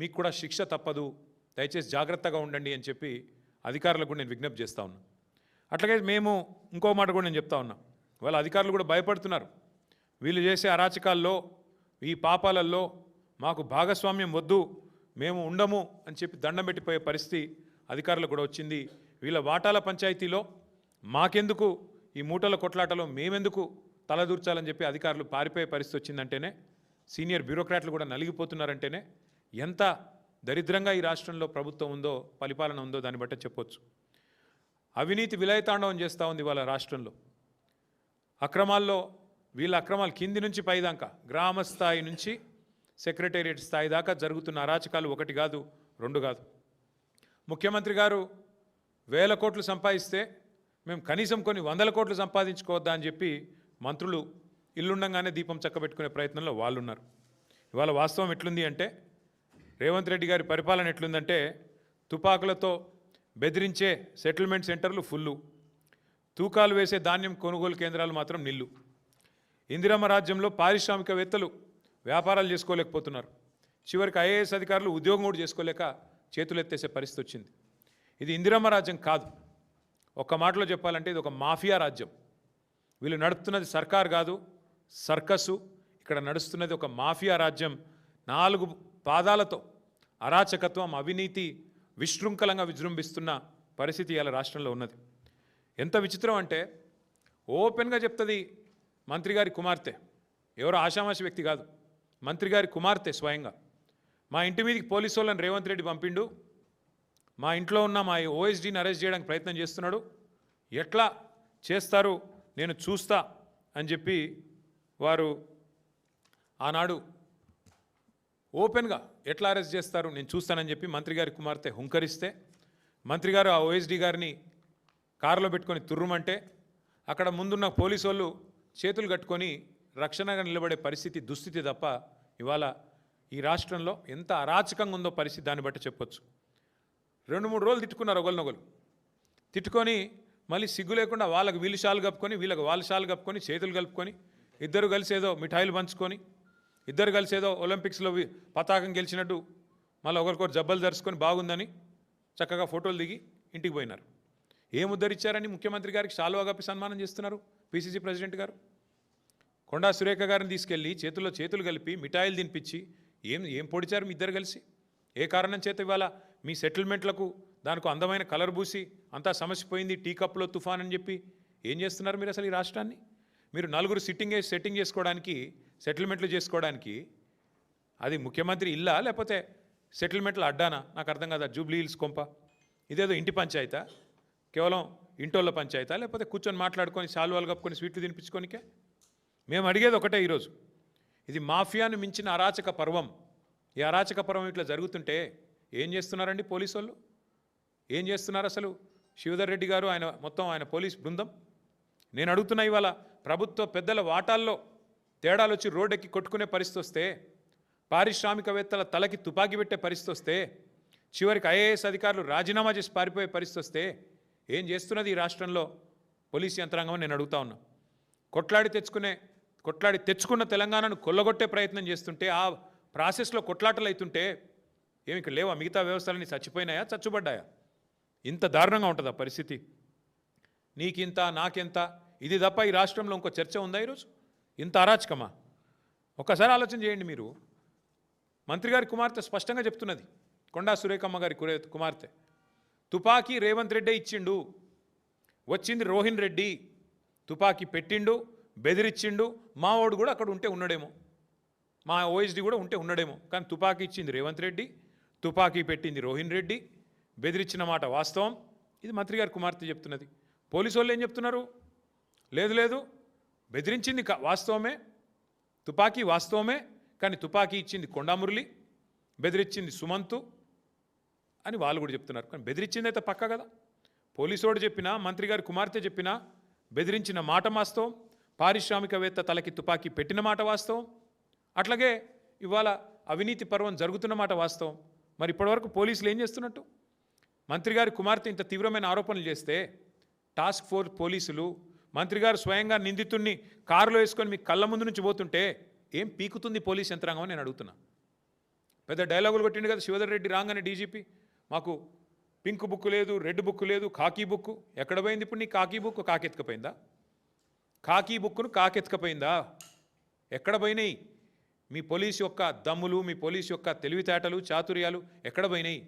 మీకు కూడా శిక్ష తప్పదు. దయచేసి జాగ్రత్తగా ఉండండి అని చెప్పి అధికారులకు కూడా నేను విజ్ఞప్తి చేస్తా ఉన్నా. అట్లాగే మేము ఇంకో మాట కూడా నేను చెప్తా ఉన్నా. వాళ్ళ అధికారులు కూడా భయపడుతున్నారు. వీళ్ళు చేసే అరాచకాల్లో ఈ పాపాలల్లో మాకు భాగస్వామ్యం వద్దు మేము ఉండము అని చెప్పి దండం పెట్టిపోయే పరిస్థితి అధికారులకు కూడా వచ్చింది. వీళ్ళ వాటాల పంచాయతీలో మాకెందుకు? ఈ మూటల కొట్లాటలో మేమెందుకు తలదూర్చాలని చెప్పి అధికారులు పారిపోయే పరిస్థితి వచ్చిందంటేనే సీనియర్ బ్యూరోక్రాట్లు కూడా నలిగిపోతున్నారంటేనే ఎంత దరిద్రంగా ఈ రాష్ట్రంలో ప్రభుత్వం ఉందో పరిపాలన ఉందో దాన్ని బట్టే చెప్పొచ్చు. అవినీతి విలయతాండవం చేస్తూ ఉంది వాళ్ళ రాష్ట్రంలో. అక్రమాల్లో వీళ్ళ అక్రమాలు కింది నుంచి పైదాకా గ్రామ స్థాయి నుంచి సెక్రటేరియట్ స్థాయి దాకా జరుగుతున్న అరాచకాలు ఒకటి కాదు రెండు కాదు. ముఖ్యమంత్రి గారు వేల కోట్లు సంపాదిస్తే మేము కనీసం కొన్ని వందల కోట్లు సంపాదించుకోవద్దా అని చెప్పి మంత్రులు ఇల్లుండగానే దీపం చక్కబెట్టుకునే ప్రయత్నంలో వాళ్ళు ఉన్నారు ఇవాళ వాస్తవం ఎట్లుంది అంటే రేవంత్ రెడ్డి గారి పరిపాలన ఎట్లుందంటే తుపాకులతో బెదిరించే సెటిల్మెంట్ సెంటర్లు ఫుల్లు. తూకాలు వేసే ధాన్యం కొనుగోలు కేంద్రాలు మాత్రం నిల్లు. ఇందిరమ్మ రాజ్యంలో పారిశ్రామికవేత్తలు వ్యాపారాలు చేసుకోలేకపోతున్నారు. చివరికి ఐఏఎస్ అధికారులు ఉద్యోగం కూడా చేసుకోలేక చేతులెత్తేసే పరిస్థితి వచ్చింది. ఇది ఇందిరమ్మ రాజ్యం కాదు. ఒక్క మాటలో చెప్పాలంటే ఇది ఒక మాఫియా రాజ్యం. వీళ్ళు నడుపుతున్నది సర్కార్ కాదు సర్కసు. ఇక్కడ నడుస్తున్నది ఒక మాఫియా రాజ్యం. నాలుగు పాదాలతో అరాచకత్వం అవినీతి విశృంఖలంగా విజృంభిస్తున్న పరిస్థితి ఇలా రాష్ట్రంలో ఉన్నది. ఎంత విచిత్రం అంటే ఓపెన్గా చెప్తుంది మంత్రి గారి కుమార్తె. ఎవరో ఆషామాషి వ్యక్తి కాదు. మంత్రి గారి కుమార్తె స్వయంగా. మా ఇంటి మీదకి పోలీసు వాళ్ళని రేవంత్ రెడ్డి పంపిండు. మా ఇంట్లో ఉన్న మా ఓఎస్డీని అరెస్ట్ చేయడానికి ప్రయత్నం చేస్తున్నాడు. ఎట్లా చేస్తారు నేను చూస్తా అని చెప్పి వారు ఆనాడు ఓపెన్గా ఎట్లా అరెస్ట్ చేస్తారు? నేను చూస్తానని చెప్పి మంత్రి గారి కుమార్తె హుంకరిస్తే మంత్రి గారు ఆ ఓఎస్డీ గారిని కారులో పెట్టుకొని తుర్రుమంటే అక్కడ ముందున్న పోలీసు వాళ్ళు చేతులు కట్టుకొని రక్షణగా నిలబడే పరిస్థితి దుస్థితి తప్ప ఇవాళ ఈ రాష్ట్రంలో ఎంత అరాచకంగా ఉందో పరిస్థితి దాన్ని బట్టి చెప్పొచ్చు. రెండు మూడు రోజులు తిట్టుకున్నారు ఒకరినొకరు తిట్టుకొని మళ్ళీ సిగ్గు లేకుండా వాళ్ళకి వీళ్ళు షాలు కప్పుకొని వీళ్ళకి వాళ్ళ షాలు కప్పుకొని చేతులు కలుపుకొని ఇద్దరు కలిసి ఏదో మిఠాయిలు పంచుకొని ఇద్దరు కలిసి ఏదో ఒలింపిక్స్లో పతాకం గెలిచినట్టు మళ్ళీ ఒకరికొకరు జబ్బలు ధరుచుకొని బాగుందని చక్కగా ఫోటోలు దిగి ఇంటికి పోయినారు. ఏం ఉద్ధరించారని ముఖ్యమంత్రి గారికి షాలువా కప్పి సన్మానం చేస్తున్నారు పిసిసి ప్రెసిడెంట్ గారు. కొండా సురేఖ గారిని తీసుకెళ్ళి చేతుల్లో చేతులు కలిపి మిఠాయిలు తినిపించి ఏం ఏం పొడిచారు మీ ఇద్దరు కలిసి? ఏ కారణం చేత ఇవాళ మీ సెటిల్మెంట్లకు దానికి అందమైన కలర్ పూసి అంతా సమస్య పోయింది టీ కప్లో తుఫాన్ అని చెప్పి ఏం చేస్తున్నారు మీరు అసలు ఈ రాష్ట్రాన్ని? మీరు నలుగురు సిట్టింగ్ వేసి సెట్టింగ్ చేసుకోవడానికి సెటిల్మెంట్లు చేసుకోవడానికి అది ముఖ్యమంత్రి ఇల్లా లేకపోతే సెటిల్మెంట్లు అడ్డానా? నాకు అర్థం కాదా జూబ్లీ హిల్స్ కొంప. ఇదేదో ఇంటి పంచాయతా? కేవలం ఇంటోళ్ళ పంచాయతా? లేకపోతే కూర్చొని మాట్లాడుకొని శాలువాలు కప్పుకొని స్వీట్లు తినిపించుకోనికే? మేము అడిగేది ఒకటే ఈరోజు. ఇది మాఫియాను మించిన అరాచక పర్వం. ఈ అరాచక పర్వం ఇట్లా జరుగుతుంటే ఏం చేస్తున్నారండి పోలీసు వాళ్ళు ఏం చేస్తున్నారు అసలు? శివధర్ రెడ్డి గారు ఆయన మొత్తం ఆయన పోలీస్ బృందం? నేను అడుగుతున్నా ఇవాళ ప్రభుత్వ పెద్దల వాటాల్లో తేడాలు వచ్చి రోడ్డెక్కి కొట్టుకునే పరిస్థితి వస్తే పారిశ్రామికవేత్తల తలకి తుపాకీ పెట్టే పరిస్థితి వస్తే చివరికి ఐఏఎస్ అధికారులు రాజీనామా చేసి పారిపోయే పరిస్థితి వస్తే ఏం చేస్తున్నది ఈ రాష్ట్రంలో? పోలీస్ యంత్రాంగం నేను అడుగుతా ఉన్నా. కొట్లాడి తెచ్చుకునే కొట్లాడి తెచ్చుకున్న తెలంగాణను కొల్లగొట్టే ప్రయత్నం చేస్తుంటే ఆ ప్రాసెస్లో కొట్లాటలు అవుతుంటే ఏమి ఇక్కడ లేవా? మిగతా వ్యవస్థలన్నీ చచ్చిపోయినాయా? చచ్చుబడ్డాయా? ఇంత దారుణంగా ఉంటుందా పరిస్థితి? నీకింత నాకెంత? ఇది తప్ప ఈ రాష్ట్రంలో ఇంకో చర్చ ఉందా ఈరోజు? ఇంత అరాచకమా? ఒక్కసారి ఆలోచన చేయండి మీరు. మంత్రి గారి కుమార్తె స్పష్టంగా చెప్తున్నది. కొండా సురేఖమ్మ గారి కురే- కుమార్తె. తుపాకీ రేవంత్ రెడ్డే ఇచ్చిండు. వచ్చింది రోహిన్ రెడ్డి. తుపాకీ పెట్టిండు బెదిరిచ్చిండు. మావోడు కూడా అక్కడ ఉంటే ఉన్నాడేమో. మా ఓఎస్డి కూడా ఉంటే ఉన్నాడేమో. కానీ తుపాకీ ఇచ్చింది రేవంత్ రెడ్డి. తుపాకీ పెట్టింది రోహిన్ రెడ్డి. బెదిరించిన మాట వాస్తవం. ఇది మంత్రి గారి కుమార్తె చెప్తున్నది. పోలీసు వాళ్ళు ఏం చెప్తున్నారు? లేదు లేదు. బెదిరించింది వాస్తవమే. తుపాకీ వాస్తవమే కానీ తుపాకీ ఇచ్చింది కొండామురళి బెదిరించింది సుమంతు అని వాళ్ళు కూడా చెప్తున్నారు. కానీ బెదిరించింది అయితే పక్క కదా? పోలీసోడు చెప్పినా మంత్రి గారి కుమార్తె చెప్పినా బెదిరించిన మాట వాస్తవం. పారిశ్రామికవేత్త తలకి తుపాకీ పెట్టిన మాట వాస్తవం. అట్లాగే ఇవాళ అవినీతి పర్వం జరుగుతున్న మాట వాస్తవం. మరి ఇప్పటివరకు పోలీసులు ఏం చేస్తున్నట్టు? మంత్రి గారి కుమార్తె ఇంత తీవ్రమైన ఆరోపణలు చేస్తే టాస్క్ ఫోర్స్ పోలీసులు మంత్రి గారు స్వయంగా నిందితుడిని కారులో వేసుకొని మీ కళ్ళ ముందు నుంచి పోతుంటే ఏం పీకుతుంది పోలీస్ యంత్రాంగం అని నేను అడుగుతున్నా. పెద్ద డైలాగులు కొట్టిండు కదా శివధర్ రెడ్డి రాగానే డీజీపీ. మాకు పింక్ బుక్ లేదు రెడ్ బుక్ లేదు కాకీ బుక్. ఎక్కడ పోయింది ఇప్పుడు నీ కాకీ బుక్? కాకెత్తుకపోయిందా? కాకీ బుక్ను కాకెత్తుకపోయిందా? ఎక్కడ పోయినాయి? మీ పోలీస్ యొక్క దమ్ములు మీ పోలీస్ యొక్క తెలివితేటలు చాతుర్యాలు ఎక్కడ పోయినాయి?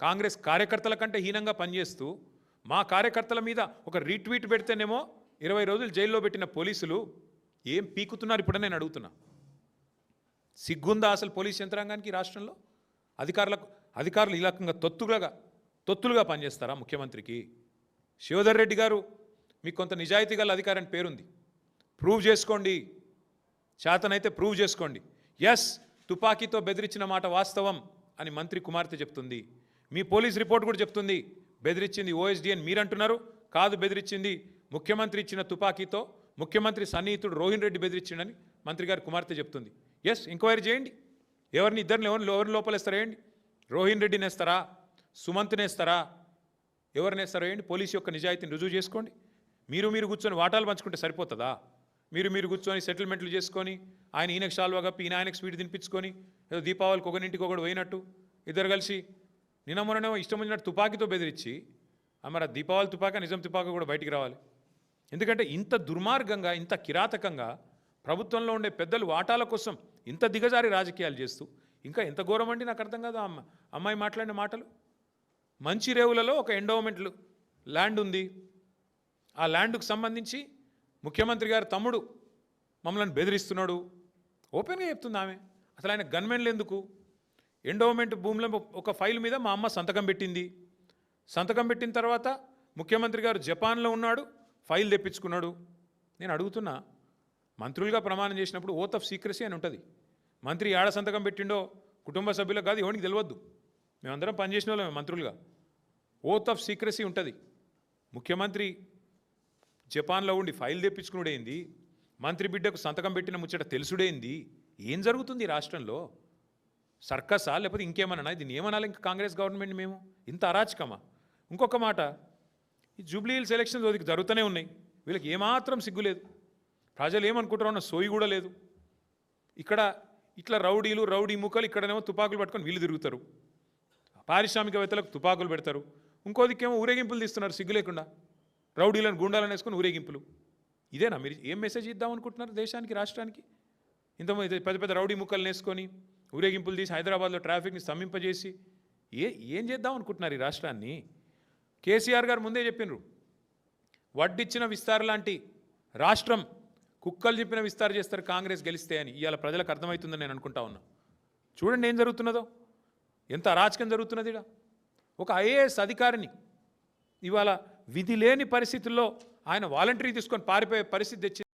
కాంగ్రెస్ కార్యకర్తల కంటే హీనంగా పనిచేస్తూ మా కార్యకర్తల మీద ఒక రీట్వీట్ పెడితేనేమో ఇరవై రోజులు జైల్లో పెట్టిన పోలీసులు ఏం పీకుతున్నారు ఇప్పుడు నేను అడుగుతున్నా. సిగ్గుందా అసలు పోలీస్ యంత్రాంగానికి రాష్ట్రంలో? అధికారులకు అధికారులు ఈ రకంగా తొత్తులుగా తొత్తులుగా పనిచేస్తారా ముఖ్యమంత్రికి? శివధర్ రెడ్డి గారు మీకు కొంత నిజాయితీ గల అధికారాన్ని పేరుంది. ప్రూవ్ చేసుకోండి. చేతనైతే ప్రూవ్ చేసుకోండి. ఎస్ తుపాకీతో బెదిరించిన మాట వాస్తవం అని మంత్రి కుమార్తె చెప్తుంది. మీ పోలీస్ రిపోర్ట్ కూడా చెప్తుంది. బెదిరించింది ఓఎస్డీ అని మీరంటున్నారు. కాదు బెదిరించింది ముఖ్యమంత్రి ఇచ్చిన తుపాకీతో ముఖ్యమంత్రి సన్నిహితుడు రోహిన్ రెడ్డి బెదిరించిండని మంత్రి గారి కుమార్తె చెప్తుంది. ఎస్ ఎంక్వైరీ చేయండి. ఎవరిని ఇద్దరిని ఎవరిని ఎవరిని లోపలేస్తారా వేయండి రోహిన్ రెడ్డిని వేస్తారా సుమంత్ని వేస్తారా ఎవరిని వేస్తారో వేయండి పోలీసు యొక్క నిజాయితీని రుజువు చేసుకోండి. మీరు మీరు కూర్చొని వాటాలు పంచుకుంటే సరిపోతుందా? మీరు మీరు కూర్చొని సెటిల్మెంట్లు చేసుకొని ఆయన ఈయనకు షాల్వా కప్పి ఈయన ఆయనకు స్వీట్ తినిపించుకొని ఏదో దీపావళికి ఒకరింటికి ఒకటి పోయినట్టు ఇద్దరు కలిసి నిన్న మొన్న ఇష్టం వచ్చినట్టు తుపాకీతో బెదిరించి మరి దీపావళి తుపాక నిజం తుపాక కూడా బయటికి రావాలి. ఎందుకంటే ఇంత దుర్మార్గంగా ఇంత కిరాతకంగా ప్రభుత్వంలో ఉండే పెద్దలు వాటాల కోసం ఇంత దిగజారి రాజకీయాలు చేస్తూ ఇంకా ఎంత ఘోరం అండి నాకు అర్థం కాదు అమ్మ అమ్మాయి మాట్లాడిన మాటలు? మంచి రేవులలో ఒక ఎండోమెంట్లు ల్యాండ్ ఉంది. ఆ ల్యాండ్కు సంబంధించి ముఖ్యమంత్రి గారి తమ్ముడు మమ్మల్ని బెదిరిస్తున్నాడు. ఓపెన్గా చెప్తుంది ఆమె. అసలు ఆయన గన్మెన్లు ఎందుకు? ఎండోమెంట్ భూముల ఒక ఫైల్ మీద మా అమ్మ సంతకం పెట్టింది. సంతకం పెట్టిన తర్వాత ముఖ్యమంత్రి గారు జపాన్లో ఉన్నాడు. ఫైల్ తెప్పించుకున్నాడు. నేను అడుగుతున్నా మంత్రులుగా ప్రమాణం చేసినప్పుడు ఓత్ ఆఫ్ సీక్రసీ అని ఉంటుంది. మంత్రి ఏడ సంతకం పెట్టిండో కుటుంబ సభ్యులకు కాదు ఎవరికి తెలియద్దు. మేమందరం పనిచేసిన వాళ్ళమే మంత్రులుగా. ఓత్ ఆఫ్ సీక్రసీ ఉంటుంది. ముఖ్యమంత్రి జపాన్లో ఉండి ఫైల్ తెప్పించుకునుడేంది? మంత్రి బిడ్డకు సంతకం పెట్టిన ముచ్చట తెలుసుడేంది? ఏం జరుగుతుంది రాష్ట్రంలో? సర్కసా? లేకపోతే ఇంకేమన్నా? దీన్ని ఏమనాలి ఇంకా కాంగ్రెస్ గవర్నమెంట్ మేము? ఇంత అరాచకమా? ఇంకొక మాట ఈ జూబ్లీ హిల్స్ ఎలక్షన్స్ జరుగుతూనే ఉన్నాయి. వీళ్ళకి ఏమాత్రం సిగ్గులేదు ప్రజలు ఏమనుకుంటారో అన్న సోయి కూడా లేదు. ఇక్కడ ఇట్లా రౌడీలు రౌడీ ముక్కలు ఇక్కడనేమో తుపాకులు పట్టుకొని వీళ్ళు తిరుగుతారు. పారిశ్రామికవేత్తలకు తుపాకులు పెడతారు. ఇంకో దిక్కేమో ఊరేగింపులు తీస్తున్నారు సిగ్గు లేకుండా. రౌడీలను గుండాలను వేసుకొని ఊరేగింపులు. ఇదేనా మీరు ఏం మెసేజ్ ఇద్దాం అనుకుంటున్నారు దేశానికి రాష్ట్రానికి? ఇంత పెద్ద పెద్ద రౌడీ ముక్కలు వేసుకొని ఊరేగింపులు తీసి హైదరాబాద్లో ట్రాఫిక్ని స్తంభింపజేసి ఏ ఏం చేద్దాం అనుకుంటున్నారు ఈ రాష్ట్రాన్ని? కేసీఆర్ గారు ముందే చెప్పినారు. వడ్డిచ్చిన విస్తార లాంటి రాష్ట్రం కుక్కలు చెప్పిన విస్తార చేస్తారు కాంగ్రెస్ గెలిస్తే అని ఇవాళ ప్రజలకు అర్థమవుతుందని నేను అనుకుంటా ఉన్నా. చూడండి ఏం జరుగుతున్నదో. ఎంత అరాచకం జరుగుతున్నది ఈడ. ఒక ఐఏఎస్ అధికారిని ఇవాళ విధి లేని పరిస్థితుల్లో ఆయన వాలంటరీ తీసుకొని పారిపోయే పరిస్థితి తెచ్చి